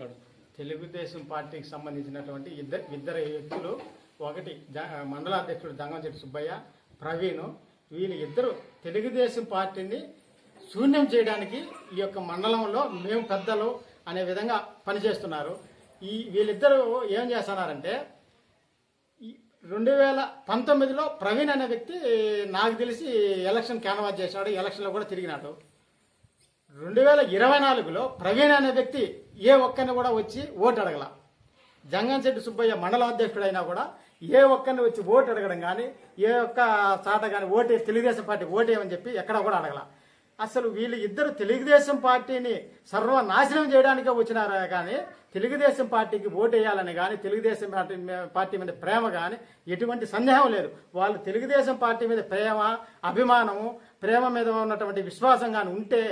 మాట్లాడు. తెలుగుదేశం పార్టీకి సంబంధించినటువంటి ఇద్దరు ఇద్దరు వ్యక్తులు ఒకటి మండల అధ్యక్షుడు దంగంశెట్టి సుబ్బయ్య ప్రవీణ్ వీళ్ళు ఇద్దరు తెలుగుదేశం పార్టీని శూన్యం చేయడానికి ఈ యొక్క మండలంలో మేము పెద్దలు అనే విధంగా పనిచేస్తున్నారు. ఈ వీళ్ళిద్దరూ ఏం చేస్తున్నారంటే రెండు వేల పంతొమ్మిదిలో ప్రవీణ్ అనే వ్యక్తి నాకు తెలిసి ఎలక్షన్ క్యాన్వాస్ చేశాడు ఎలక్షన్లో కూడా తిరిగినాడు. రెండు వేల ఇరవై నాలుగులో ప్రవీణ్ అనే వ్యక్తి ఏ ఒక్కరిని కూడా వచ్చి ఓటు అడగల. జంగంశెట్టి సుబ్బయ్య మండలాధ్యక్షుడైనా కూడా ఏ ఒక్కరిని వచ్చి ఓటు అడగడం కానీ ఏ ఒక్క చాట కానీ ఓటే తెలుగుదేశం పార్టీ ఓటేయమని చెప్పి ఎక్కడ కూడా అడగల. అసలు వీళ్ళు ఇద్దరు తెలుగుదేశం పార్టీని సర్వనాశనం చేయడానికే వచ్చినారా కానీ తెలుగుదేశం పార్టీకి ఓటేయాలని కానీ తెలుగుదేశం పార్టీ పార్టీ మీద ప్రేమ కానీ ఎటువంటి సందేహం లేదు. వాళ్ళు తెలుగుదేశం పార్టీ మీద ప్రేమ అభిమానము ప్రేమ మీద ఉన్నటువంటి విశ్వాసం కానీ ఉంటే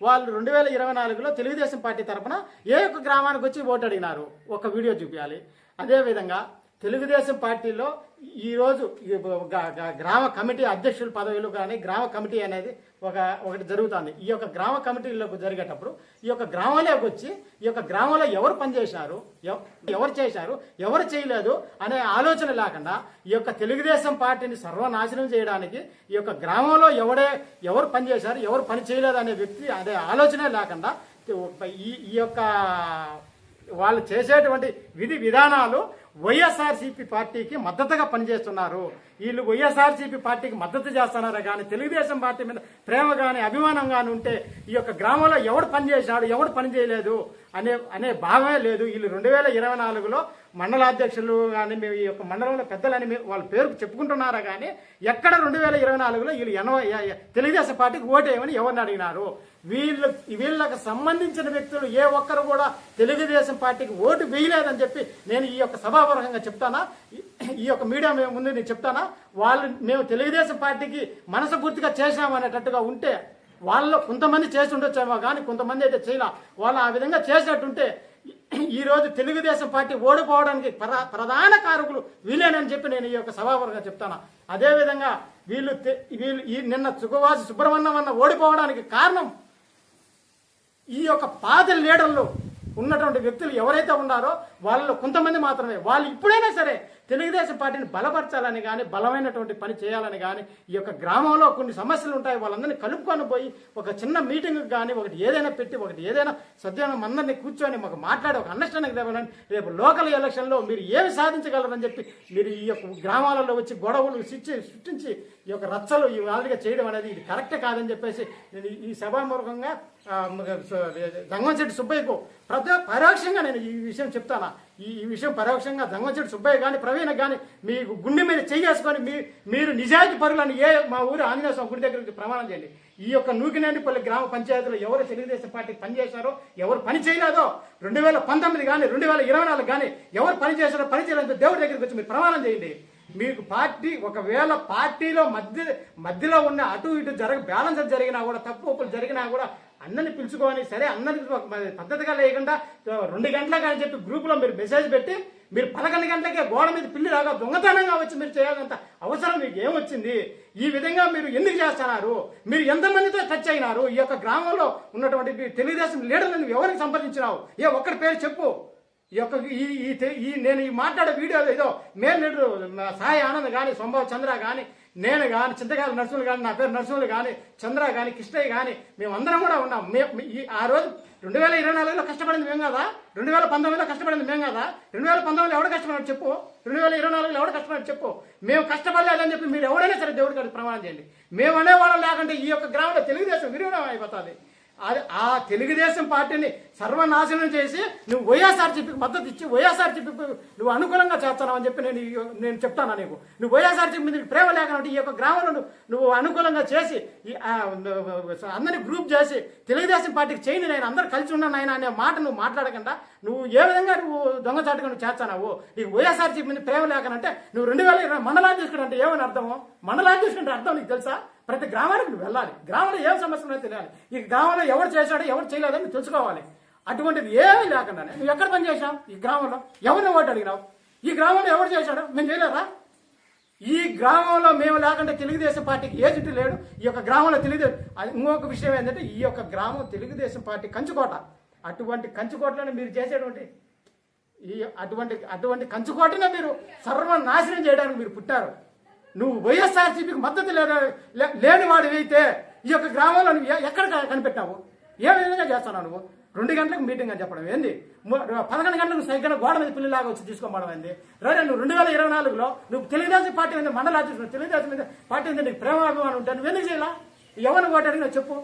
వాళ్ళు రెండు వేల ఇరవై నాలుగులో తెలుగుదేశం పార్టీ తరఫున ఏ ఒక్క గ్రామానికి వచ్చి ఓటు అడిగినారు? ఒక వీడియో చూపించాలి అదేవిధంగా తెలుగుదేశం పార్టీలో ఈరోజు గ్రామ కమిటీ అధ్యక్షుల పదవిలో కానీ గ్రామ కమిటీ అనేది ఒక ఒకటి జరుగుతుంది. ఈ యొక్క గ్రామ కమిటీలోకి జరిగేటప్పుడు ఈ యొక్క గ్రామంలోకి వచ్చి ఈ యొక్క గ్రామంలో ఎవరు పనిచేశారు ఎవరు చేశారు ఎవరు చేయలేదు అనే ఆలోచన లేకుండా ఈ యొక్క తెలుగుదేశం పార్టీని సర్వనాశనం చేయడానికి ఈ యొక్క గ్రామంలో ఎవడే ఎవరు పనిచేశారు ఎవరు పని చేయలేదు అనే వ్యక్తి అదే ఆలోచనే లేకుండా ఈ ఈ యొక్క వాళ్ళు చేసేటువంటి విధి విధానాలు వైఎస్ఆర్సీపీ పార్టీకి మద్దతుగా పనిచేస్తున్నారు. వీళ్ళు వైఎస్ఆర్సీపీ పార్టీకి మద్దతు చేస్తున్నారా కానీ తెలుగుదేశం పార్టీ మీద ప్రేమ కానీ అభిమానం కానీ ఉంటే ఈ యొక్క గ్రామంలో ఎవడు పనిచేసినాడు ఎవడు పనిచేయలేదు అనే అనే భావమే లేదు. వీళ్ళు రెండు వేల ఇరవై నాలుగులో మండలాధ్యక్షులు కానీ మేము ఈ యొక్క మండలంలో పెద్దలని మేము వాళ్ళ పేరు చెప్పుకుంటున్నారా కానీ ఎక్కడ రెండు వేల ఇరవై నాలుగులో వీళ్ళు ఎనభై తెలుగుదేశం పార్టీకి ఓటేయమని ఎవరిని అడిగినారు? వీళ్ళు వీళ్ళకి సంబంధించిన వ్యక్తులు ఏ ఒక్కరు కూడా తెలుగుదేశం పార్టీకి ఓటు వేయలేదని చెప్పి నేను ఈ యొక్క సభాపూర్వకంగా చెప్తానా? ఈ- ఈ యొక్క మీడియా మేము ముందు నేను చెప్తానా? వాళ్ళు మేము తెలుగుదేశం పార్టీకి మనసుపూర్తిగా చేసామనేటట్టుగా ఉంటే వాళ్ళలో కొంతమంది చేసి ఉండొచ్చేమో కానీ కొంతమంది అయితే చేయాల. వాళ్ళు ఆ విధంగా చేసినట్టుంటే ఈరోజు తెలుగుదేశం పార్టీ ఓడిపోవడానికి ప్రధాన కారకులు వీలేనని చెప్పి నేను ఈ యొక్క సభాపరంగా చెప్తాను. అదేవిధంగా వీళ్ళు వీళ్ళు ఈ నిన్న సుఖవాసి సుబ్రహ్మణ్యం అన్న ఓడిపోవడానికి కారణం ఈ యొక్క పాత లీడర్లు ఉన్నటువంటి వ్యక్తులు ఎవరైతే ఉన్నారో వాళ్ళలో కొంతమంది మాత్రమే. వాళ్ళు ఇప్పుడైనా సరే తెలుగుదేశం పార్టీని బలపరచాలని కానీ బలమైనటువంటి పని చేయాలని కానీ ఈ యొక్క గ్రామంలో కొన్ని సమస్యలు ఉంటాయి వాళ్ళందరినీ కలుపుకొని పోయి ఒక చిన్న మీటింగ్ కానీ ఒకటి ఏదైనా పెట్టి ఒకటి ఏదైనా సద్యం అందరినీ కూర్చొని మాకు మాట్లాడి ఒక అండర్స్టాండింగ్ తేవాలని రేపు లోకల్ ఎలక్షన్లో మీరు ఏమి సాధించగలరని చెప్పి మీరు ఈ యొక్క గ్రామాలలో వచ్చి గొడవలు సృష్టి సృష్టించి ఈ యొక్క రచ్చలు ఈ మాదిరిగా చేయడం అనేది ఇది కరెక్ట్ కాదని చెప్పేసి నేను ఈ సభామూలకంగా జంగంశెట్టి సుబ్బయ్యకు ప్రతి పరోక్షంగా నేను ఈ విషయం చెప్తాను ఈ ఈ విషయం పరోక్షంగా జంగంశెట్టి సుబ్బయ్య కానీ ప్రవీణ కానీ మీకు గుండె మీద చెయ్యేసుకొని మీ మీరు నిజాయితీ పరులని ఏ మా ఊరు ఆంజనేయ స్వామి గుడి దగ్గరికి ప్రమాణం చేయండి. ఈ యొక్క నూకినేనిపల్లి గ్రామ పంచాయతీలో ఎవరు తెలుగుదేశం పార్టీ పనిచేశారో ఎవరు పని చేయలేదో రెండు వేల పంతొమ్మిది కానీ రెండు వేల ఇరవై నాలుగు కానీ ఎవరు పని చేశారో పని చేయలేదు దేవుడి దగ్గరికి వచ్చి మీరు ప్రమాణం చేయండి. మీకు పార్టీ ఒకవేళ పార్టీలో మధ్య మధ్యలో ఉన్న అటు ఇటు జరగ బ్యాలెన్స్ జరిగినా కూడా తప్పు ఒప్పులు జరిగినా కూడా అన్నని పిలుచుకొని సరే అన్నని ఒక పద్ధతిగా లేకుండా రెండు గంటలకు అని చెప్పి గ్రూపులో మీరు మెసేజ్ పెట్టి మీరు పదకొండు గంటలకే గోడ మీద పిల్లి రాగా దొంగతనంగా వచ్చి మీరు చేయాలంత అవసరం మీకు ఏమొచ్చింది ఈ విధంగా మీరు ఎందుకు చేస్తున్నారు? మీరు ఎంతమందితో టచ్ అయినారు? ఈ యొక్క గ్రామంలో ఉన్నటువంటి తెలుగుదేశం లీడర్లను ఎవరికి సంప్రదించినావు? ఏ ఒక్కడి పేరు చెప్పు. ఈ యొక్క ఈ ఈ ఈ నేను ఈ మాట్లాడే వీడియోలో ఏదో మేలు సాయి ఆనంద్ కానీ సంభవ చంద్ర కానీ నేను కానీ చింతకాయల నర్సులు కానీ నా పేరు నర్సులు కానీ చంద్ర కానీ కృష్ణయ్య కానీ మేమందరం కూడా ఉన్నాం. మే ఈ ఆ రోజు రెండు వేల ఇరవై నాలుగులో కష్టపడింది మేము కదా? రెండు వేల పంతొమ్మిదిలో కష్టపడింది మేము కదా? రెండు వేల పంతొమ్మిదిలో ఎవడు కష్టపడినాడు చెప్పు? రెండు వేల ఇరవై నాలుగులో ఎవడు కష్టపడి చెప్పు? మేము కష్టపడలేదని చెప్పి మీరు ఎవరైనా సరే దేవుడికి గారికి ప్రమాణం చేయండి. మేము అనేవాళ్ళం లేకుంటే ఈ యొక్క గ్రామంలో తెలుగుదేశం విరిగడం అయిపోతుంది. ఆ తెలుగుదేశం పార్టీని సర్వనాశనం చేసి నువ్వు వైఎస్ఆర్సీపీకి మద్దతు ఇచ్చి వైఎస్ఆర్సీపీకి నువ్వు అనుకూలంగా చేస్తావు అని చెప్పి నేను నేను చెప్తాను నీకు? నువ్వు వైఎస్ఆర్సీపీ మీద నీకు ప్రేమ లేకపోతే ఈ యొక్క గ్రామంలో నువ్వు- అనుకూలంగా చేసి అందరినీ గ్రూప్ చేసి తెలుగుదేశం పార్టీకి చేయని నేను అందరు కలిసి ఉన్నాను ఆయన అనే మాట నువ్వు మాట్లాడకుండా నువ్వు ఏ విధంగా నువ్వు దొంగచాటుగా నువ్వు చేస్తావు నీకు వైఎస్ఆర్సీపీ మీద ప్రేమ లేకనంటే నువ్వు రెండు వేల ఇరవై మండలాలు తీసుకుంటే ఏమని అర్థము? మండలాలు తీసుకుంటే అర్థం నీకు తెలుసా? ప్రతి గ్రామానికి నువ్వు వెళ్ళాలి. గ్రామంలో ఏం సమస్య ఉన్నాయో తెలియాలి ఈ గ్రామంలో ఎవరు చేశాడో ఎవరు చేయలేదో నువ్వు తెలుసుకోవాలి. అటువంటిది ఏమీ లేకుండానే నువ్వు ఎక్కడ పని చేశావు ఈ గ్రామంలో. ఎవరిని ఓటు అడిగినావు? ఈ గ్రామంలో ఎవరు చేశాడో? మేము చేయలేదా? ఈ గ్రామంలో మేము లేకుండా తెలుగుదేశం పార్టీకి ఏజెంట్ లేడు? ఈ యొక్క గ్రామంలో తెలుగుదేశం అది ఇంకొక విషయం ఏంటంటే ఈ యొక్క గ్రామం తెలుగుదేశం పార్టీ కంచుకోట. అటువంటి కంచుకోటలను మీరు చేసేటువంటి ఈ అటువంటి అటువంటి కంచుకోటనే మీరు సర్వనాశనం చేయడానికి మీరు పుట్టారు. నువ్వు వైఎస్ఆర్సీపీకి మద్దతు లేని లే- అయితే ఈ యొక్క గ్రామంలో నువ్వు ఎక్కడ కనిపెట్టావు? ఏ విధంగా చేస్తున్నావు నువ్వు? రెండు గంటలకు మీటింగ్ అని చెప్పడం ఏంది? పదకొండు గంటలకు సైకిల్ గోడ మీద పిల్లిలాగా వచ్చి తీసుకోమడం ఏంది? రే నువ్వు రెండు వేల ఇరవై నాలుగులో నువ్వు తెలుగుదేశం పార్టీ మీద మండల అధ్యక్షుడు తెలుగుదేశం మీద పార్టీ మీద నీకు ప్రేమాభిమానం ఉంటే నువ్వు ఎందుకు చేయాల? ఎవరిని ఓటు అడిగినా చెప్పు.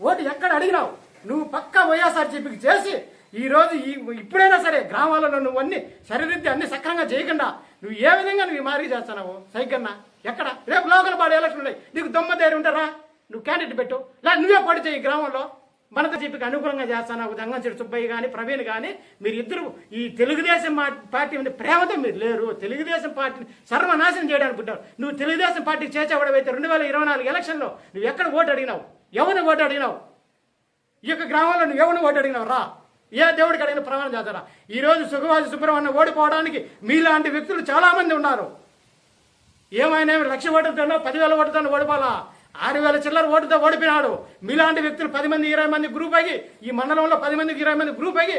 ఓటు ఎక్కడ అడిగినావు? నువ్వు పక్క వైఎస్ఆర్సీపీకి చేసి ఈ రోజు ఈ ఇప్పుడైనా సరే గ్రామాలలో నువ్వు అన్ని సరిదిద్ది అన్ని సక్రంగా చేయకుండా నువ్వు ఏ విధంగా నువ్వు ఈ మారి చేస్తున్నావు? సైకన్నా ఎక్కడ? రేపు లోకల్ బాడీ ఎలక్షన్ ఉన్నాయి. నీకు దొమ్మ ధైర్యం ఉంటారా నువ్వు క్యాండిడేట్ పెట్టు. లేదా నువ్వే పడి చేయి గ్రామంలో. మనత చెప్పికి అనుకూలంగా చేస్తున్నావు దంగంచెడు సుబ్బయ్య కానీ ప్రవీణ్ కానీ మీరు ఇద్దరు ఈ తెలుగుదేశం పార్టీ మీద ప్రేమతో మీరు లేరు. తెలుగుదేశం పార్టీని సర్వనాశనం చేయడానికి పుట్టారు. నువ్వు తెలుగుదేశం పార్టీకి చేసేవాడవైతే రెండు వేల ఇరవై నాలుగు ఎలక్షన్లో నువ్వు ఎక్కడ ఓటు అడిగినావు? ఎవరిని ఓటు అడిగినావు? ఈ యొక్క గ్రామంలో నువ్వు ఎవరిని ఓటు అడిగినావు? రా. ఏ దేవుడికి అడిగిన ప్రమాణం చేస్తారా? ఈరోజు రోజు సుఖవాసి సుబ్రహ్మణ్యం ఓడిపోవడానికి మీలాంటి వ్యక్తులు చాలామంది ఉన్నారు. ఏమైనా లక్ష ఓటుతోనో పదివేల ఓటుతోనో ఓడిపోవాలా? ఆరు వేల చిల్లర ఓటుతో ఓడిపోయినాడు. మీలాంటి వ్యక్తులు పది మంది ఇరవై మంది గ్రూప్ అయ్యి ఈ మండలంలో పది మందికి ఇరవై మంది గ్రూప్ అయ్యి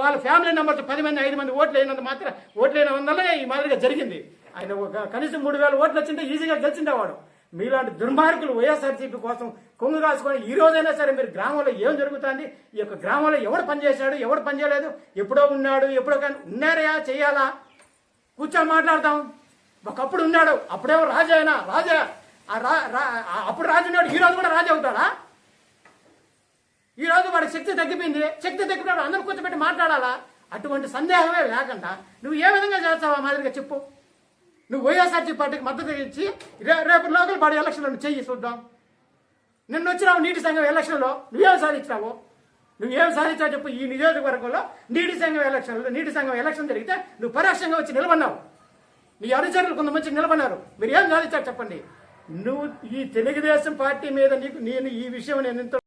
వాళ్ళ ఫ్యామిలీ నెంబర్స్ పది మంది ఐదు మంది ఓట్లు అయినంత మాత్రం ఓట్లు అయిన ఈ మాదిరిగా జరిగింది. ఆయన ఒక కనీసం మూడు వేల ఓట్లు వచ్చింటే ఈజీగా గెలిచిండేవాడు మీలాంటి దుర్మార్గులు వైఎస్ఆర్సీపీ కోసం కొంగు కాసుకొని ఈ రోజైనా సరే మీరు గ్రామంలో ఏం జరుగుతుంది? ఈ యొక్క గ్రామంలో ఎవడు పనిచేశాడు? ఎవడు పనిచేయలేదు? ఎప్పుడో ఉన్నాడు? ఎప్పుడో కానీ ఉన్నారయా చేయాలా? కూర్చొని మాట్లాడతాం. ఒకప్పుడు ఉన్నాడు. అప్పుడేమో రాజు అయినా రాజా ఆ రా- రా- అప్పుడు రాజు ఉన్నాడు. ఈ రోజు కూడా రాజు అవుతాడా? ఈ రోజు శక్తి తగ్గిపోయింది. శక్తి తగ్గిపోయాడు అందరూ కూర్చోబెట్టి మాట్లాడాలా? అటువంటి సందేహమే లేకుండా నువ్వు ఏ విధంగా చేస్తావా మాదిరిగా చెప్పు. నువ్వు వైఎస్ఆర్సీ పార్టీకి మద్దతు ఇచ్చి రే- రేపు లోకల్ పార్టీ ఎలక్షన్లో నువ్వు చెయ్యి చూద్దాం. నిన్న వచ్చినావు నీటి సంఘం ఎలక్షన్లో నువ్వేం సాధించావు నువ్వేం సాధించావు చెప్పు. ఈ నియోజకవర్గంలో నీటి సంఘం ఎలక్షన్లో నీటి సంఘం ఎలక్షన్ జరిగితే నువ్వు పరోక్షంగా వచ్చి నిలబడినావు. మీ అనుచరులు కొంతమంది నిలబడినారు మీరు ఏం సాధించారు చెప్పండి? నువ్వు ఈ తెలుగుదేశం పార్టీ మీద నీకు నేను ఈ విషయం నేను